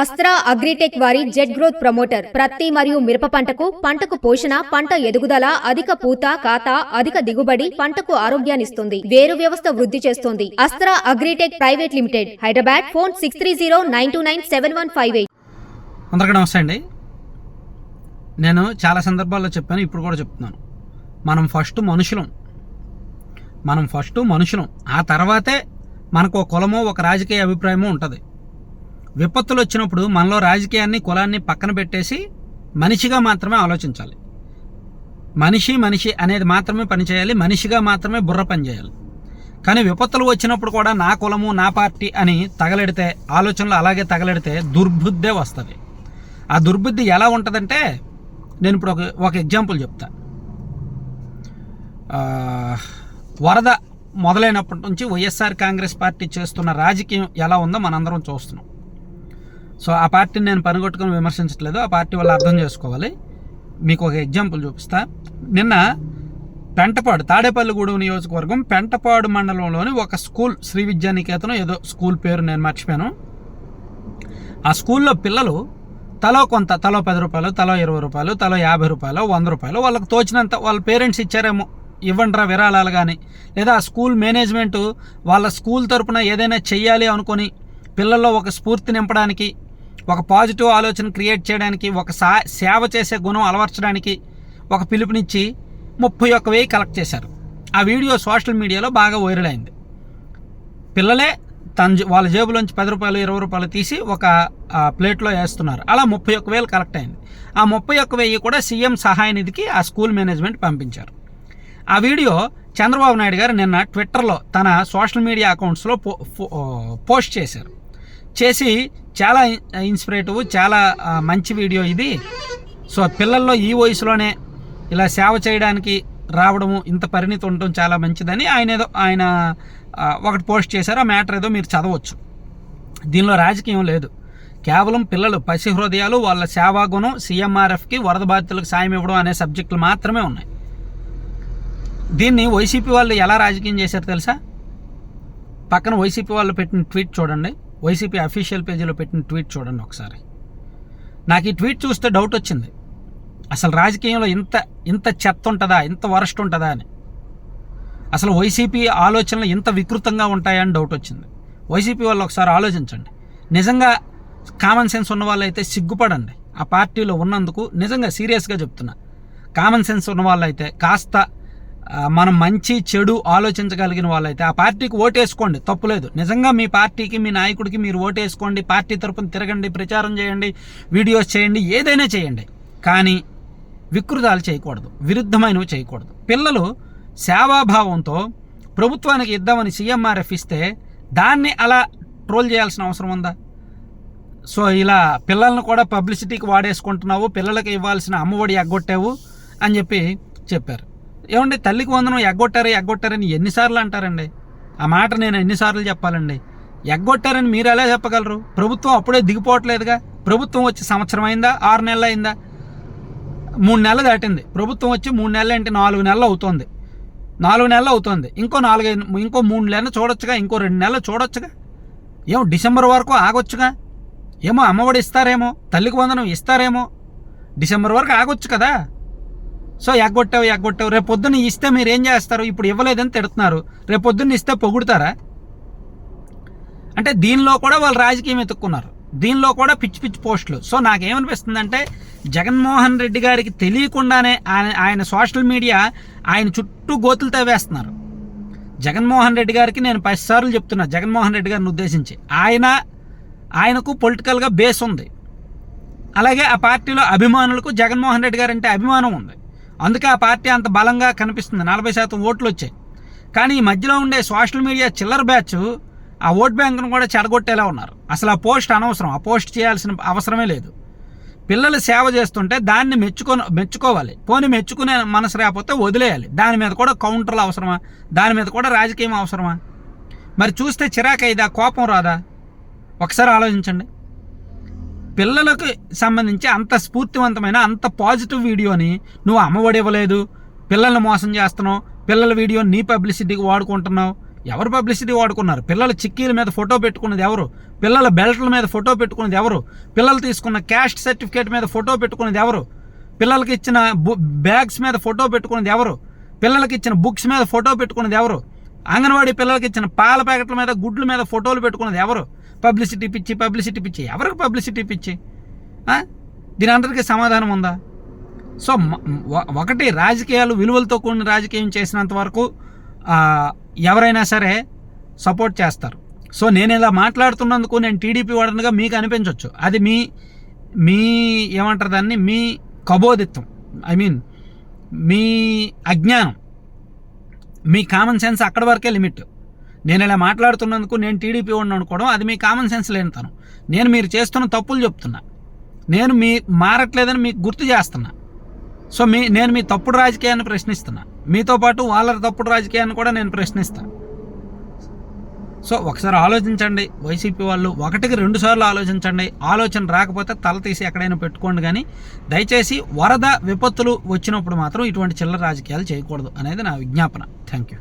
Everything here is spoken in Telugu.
అస్త్రా అగ్రిటెక్ వారి జెట్ గ్రోత్ ప్రమోటర్ ప్రత్తి మరియు మిరప పంటకు పంటకు పోషణ పంట ఎదుగుదల అధిక పూత కాత అధిక దిగుబడి పంటకు ఆరోగ్యాన్నిస్తుంది వేరు వ్యవస్థ వృద్ధి చేస్తుంది. Astra Agritech private limited Hyderabad phone six three zero nine two nine seven one five eight. అందరికీ నమస్తే అండి. నేను చాలా సందర్భాల్లో చెప్పాను ఇప్పుడు కూడా చెప్తున్నాను. మనం ఫస్ట్ మనుషులం. మనం ఫస్ట్ మనుషులం. ఆ తర్వాతే మనకు ఒక కులమో ఒక రాజకీయ అభిప్రాయమో ఉంటుంది. విపత్తులు వచ్చినప్పుడు మనలో రాజకీయాన్ని కులాన్ని పక్కన పెట్టేసి మనిషిగా మాత్రమే ఆలోచించాలి. మనిషి మనిషి అనేది మాత్రమే పనిచేయాలి మనిషిగా మాత్రమే బుర్ర పనిచేయాలి. కానీ విపత్తులు వచ్చినప్పుడు కూడా నా కులము నా పార్టీ అని తగలెడితే ఆలోచనలు అలాగే తగలెడితే దుర్బుద్ధే వస్తుంది. ఆ దుర్బుద్ధి ఎలా ఉంటుందంటే నేను ఇప్పుడు ఒక ఒక ఎగ్జాంపుల్ చెప్తా. వరద మొదలైనప్పటి నుంచి వైఎస్ఆర్ కాంగ్రెస్ పార్టీ చేస్తున్న రాజకీయం ఎలా ఉందో మనందరం చూస్తున్నాం. సో ఆ పార్టీని నేను పనిగొట్టుకుని విమర్శించట్లేదు. ఆ పార్టీ వాళ్ళు అర్థం చేసుకోవాలి. మీకు ఒక ఎగ్జాంపుల్ చూపిస్తా. నిన్న పెంటపాడు తాడేపల్లిగూడెం నియోజకవర్గం పెంటపాడు మండలంలోని ఒక స్కూల్ శ్రీ విద్యానికేతనం ఏదో స్కూల్ పేరు నేను మర్చిపోయాను. ఆ స్కూల్లో పిల్లలు తలో కొంత తలో పది రూపాయలు తలో ఇరవై రూపాయలు తలో యాభై రూపాయలు వంద రూపాయలు వాళ్ళకి తోచినంత వాళ్ళ పేరెంట్స్ ఇచ్చారేమో. ఇవ్వండిరా విరాళాలు కానీ లేదా ఆ స్కూల్ మేనేజ్మెంటు వాళ్ళ స్కూల్ తరపున ఏదైనా చెయ్యాలి అనుకొని పిల్లల్లో ఒక స్ఫూర్తి నింపడానికి ఒక పాజిటివ్ ఆలోచన క్రియేట్ చేయడానికి ఒక సా సేవ చేసే గుణం అలవర్చడానికి ఒక పిలుపునిచ్చి ముప్పై ఒక్క వెయ్యి కలెక్ట్ చేశారు. ఆ వీడియో సోషల్ మీడియాలో బాగా వైరల్ అయింది. పిల్లలే తన వాళ్ళ జేబులోంచి పది రూపాయలు ఇరవై రూపాయలు తీసి ఒక ప్లేట్లో వేస్తున్నారు. అలా ముప్పై ఒక్క వేలు కలెక్ట్ అయింది. ఆ ముప్పై ఒక్క వెయ్యి కూడా సీఎం సహాయ నిధికి ఆ స్కూల్ మేనేజ్మెంట్ పంపించారు. ఆ వీడియో చంద్రబాబు నాయుడు గారు నిన్న ట్విట్టర్లో తన సోషల్ మీడియా అకౌంట్స్లో పో- పోస్ట్ చేశారు. చేసి చాలా ఇన్స్పిరేటివ్ చాలా మంచి వీడియో ఇది. సో పిల్లల్లో ఈ వయసులోనే ఇలా సేవ చేయడానికి రావడము ఇంత పరిణితి ఉండటం చాలా మంచిదని ఆయన ఏదో ఆయన ఒకటి పోస్ట్ చేశారు. ఆ మ్యాటర్ ఏదో మీరు చదవచ్చు. దీనిలో రాజకీయం లేదు. కేవలం పిల్లలు పసి హృదయాలు వాళ్ళ సేవాగుణం సీఎంఆర్ఎఫ్కి వరద బాధితులకు సాయం ఇవ్వడం అనే సబ్జెక్టులు మాత్రమే ఉన్నాయి. దీన్ని వైసీపీ వాళ్ళు ఎలా రాజకీయం చేశారు తెలుసా? పక్కన వైసీపీ వాళ్ళు పెట్టిన ట్వీట్ చూడండి. వైసీపీ అఫీషియల్ పేజీలో పెట్టిన ట్వీట్ చూడండి ఒకసారి. నాకు ఈ ట్వీట్ చూస్తే డౌట్ వచ్చింది. అసలు రాజకీయంలో ఇంత ఇంత చెత్త ఉంటుందా ఇంత వరస్ట్ ఉంటుందా అని. అసలు వైసీపీ ఆలోచనలు ఇంత వికృతంగా ఉంటాయని డౌట్ వచ్చింది. వైసీపీ వాళ్ళు ఒకసారి ఆలోచించండి. నిజంగా కామన్ సెన్స్ ఉన్న వాళ్ళైతే సిగ్గుపడండి. ఆ పార్టీలో ఉన్నందుకు నిజంగా సీరియస్గా చెప్తున్నా. కామన్ సెన్స్ ఉన్న వాళ్ళైతే కాస్త మనం మంచి చెడు ఆలోచించగలిగిన వాళ్ళైతే ఆ పార్టీకి ఓటేసుకోండి. తప్పులేదు నిజంగా మీ పార్టీకి మీ నాయకుడికి మీరు ఓటేసుకోండి. పార్టీ తరపున తిరగండి ప్రచారం చేయండి వీడియోస్ చేయండి ఏదైనా చేయండి. కానీ వికృతాలు చేయకూడదు. విరుద్ధమైనవి చేయకూడదు. పిల్లలు సేవాభావంతో ప్రభుత్వానికి ఇద్దామని సీఎంఆర్ఎఫ్ ఇస్తే దాన్ని అలా ట్రోల్ చేయాల్సిన అవసరం ఉందా? సో ఇలా పిల్లల్ని కూడా పబ్లిసిటీకి వాడేసుకుంటున్నావు పిల్లలకి ఇవ్వాల్సిన అమ్మఒడి ఎగ్గొట్టావు అని చెప్పి చెప్పారు. ఏమండి తల్లికి వందనం ఎగ్గొట్టారు ఎగ్గొట్టారని ఎన్నిసార్లు అంటారండి? ఆ మాట నేను ఎన్నిసార్లు చెప్పాలండి. ఎగ్గొట్టారని మీరు ఎలా చెప్పగలరు? ప్రభుత్వం అప్పుడే దిగిపోవట్లేదుగా? ప్రభుత్వం వచ్చి సంవత్సరం అయిందా? ఆరు నెలలు అయిందా? మూడు నెలలు దాటింది. ప్రభుత్వం వచ్చి మూడు నెలలు అంటే నాలుగు నెలలు అవుతుంది. నాలుగు నెలలు అవుతుంది. ఇంకో నాలుగైదు ఇంకో మూడు నెలలు చూడొచ్చుగా? ఇంకో రెండు నెలలు చూడొచ్చుగా? ఏమో డిసెంబర్ వరకు ఆగొచ్చుగా? ఏమో అమ్మఒడి ఇస్తారేమో? తల్లికి వందనం ఇస్తారేమో? డిసెంబర్ వరకు ఆగొచ్చు కదా? సో ఎగ్గొట్టావు ఎగ్గొట్టావు. రేపు పొద్దున్న ఇస్తే మీరు ఏం చేస్తారు? ఇప్పుడు ఇవ్వలేదని తిడుతున్నారు. రేపు పొద్దున్న ఇస్తే పొగుడతారా? అంటే దీనిలో కూడా వాళ్ళు రాజకీయం ఎత్తుక్కున్నారు. దీనిలో కూడా పిచ్చి పిచ్చి పోస్టులు. సో నాకేమనిపిస్తుందంటే జగన్మోహన్ రెడ్డి గారికి తెలియకుండానే ఆయన ఆయన సోషల్ మీడియా ఆయన చుట్టూ గోతులు తవ్వేస్తున్నారు. జగన్మోహన్ రెడ్డి గారికి నేను పది సార్లు చెప్తున్నా జగన్మోహన్ రెడ్డి గారిని ఉద్దేశించి. ఆయన ఆయనకు పొలిటికల్గా బేస్ ఉంది. అలాగే ఆ పార్టీలో అభిమానులకు జగన్మోహన్ రెడ్డి గారు అంటే అభిమానం ఉంది. అందుకే ఆ పార్టీ అంత బలంగా కనిపిస్తుంది. నలభై శాతం ఓట్లు వచ్చాయి. కానీ ఈ మధ్యలో ఉండే సోషల్ మీడియా చిల్లర బ్యాచ్ ఆ ఓట్ బ్యాంకును కూడా చెడగొట్టేలా ఉన్నారు. అసలు ఆ పోస్ట్ అనవసరం. ఆ పోస్ట్ చేయాల్సిన అవసరమే లేదు. పిల్లలు సేవ చేస్తుంటే దాన్ని మెచ్చుకో మెచ్చుకోవాలి. పోనీ మెచ్చుకునే మనసు రాకపోతే వదిలేయాలి. దాని మీద కూడా కౌంటర్లు అవసరమా? దాని మీద కూడా రాజకీయం అవసరమా? మరి చూస్తే చిరాకైదా? కోపం రాదా? ఒకసారి ఆలోచించండి. పిల్లలకు సంబంధించి అంత స్ఫూర్తివంతమైన అంత పాజిటివ్ వీడియోని నువ్వు అమ్మఒడి ఇవ్వలేదు పిల్లల్ని మోసం చేస్తున్నావు. పిల్లల వీడియో నీ పబ్లిసిటీకి వాడుకుంటున్నావు. ఎవరు పబ్లిసిటీ వాడుకున్నారు? పిల్లల చిక్కీల మీద ఫోటో పెట్టుకున్నది ఎవరు? పిల్లల బెల్ట్ల మీద ఫోటో పెట్టుకున్నది ఎవరు? పిల్లలు తీసుకున్న క్యాస్ట్ సర్టిఫికేట్ మీద ఫోటో పెట్టుకున్నది ఎవరు? పిల్లలకి ఇచ్చిన బు- బ్యాగ్స్ మీద ఫోటో పెట్టుకున్నది ఎవరు? పిల్లలకి ఇచ్చిన బుక్స్ మీద ఫోటో పెట్టుకున్నది ఎవరు? అంగన్వాడీ పిల్లలకి ఇచ్చిన పాల ప్యాకెట్ల మీద గుడ్ల మీద ఫోటోలు పెట్టుకున్నది ఎవరు? పబ్లిసిటీ పిచ్చి పబ్లిసిటీ పిచ్చి. ఎవరికి పబ్లిసిటీ పిచ్చి? దీని అందరికీ సమాధానం ఉందా? సో ఒకటి రాజకీయాలు విలువలతో కూడిన రాజకీయం చేసినంత వరకు ఎవరైనా సరే సపోర్ట్ చేస్తారు. సో నేను ఇలా మాట్లాడుతున్నందుకు నేను టీడీపీ వాడనుగా మీకు అనిపించవచ్చు అది మీ మీ ఏమంటారు దాన్ని? మీ కబోదిత్వం. ఐ మీన్ మీ అజ్ఞానం. మీ కామన్ సెన్స్ అక్కడ వరకే లిమిట్ నేను ఇలా మాట్లాడుతున్నందుకు నేను టీడీపీ వాడిని అనుకోవడం అది మీ కామన్ సెన్స్ లేనితనం నేను మీరు చేస్తున్న తప్పులు చెప్తున్నా. నేను మీ మారట్లేదని మీకు గుర్తు చేస్తున్నా. సో మీ నేను మీ తప్పుడు రాజకీయాన్ని ప్రశ్నిస్తున్నా. మీతో పాటు వాళ్ళ తప్పుడు రాజకీయాన్ని కూడా నేను ప్రశ్నిస్తాను సో ఒకసారి ఆలోచించండి. వైసీపీ వాళ్ళు ఒకటికి రెండు సార్లు ఆలోచించండి. ఆలోచన రాకపోతే తల తీసి ఎక్కడైనా పెట్టుకోండి కానీ దయచేసి వరద విపత్తులు వచ్చినప్పుడు మాత్రం ఇటువంటి చిల్లర రాజకీయాలు చేయకూడదు అనేది నా విజ్ఞాపన. Thank you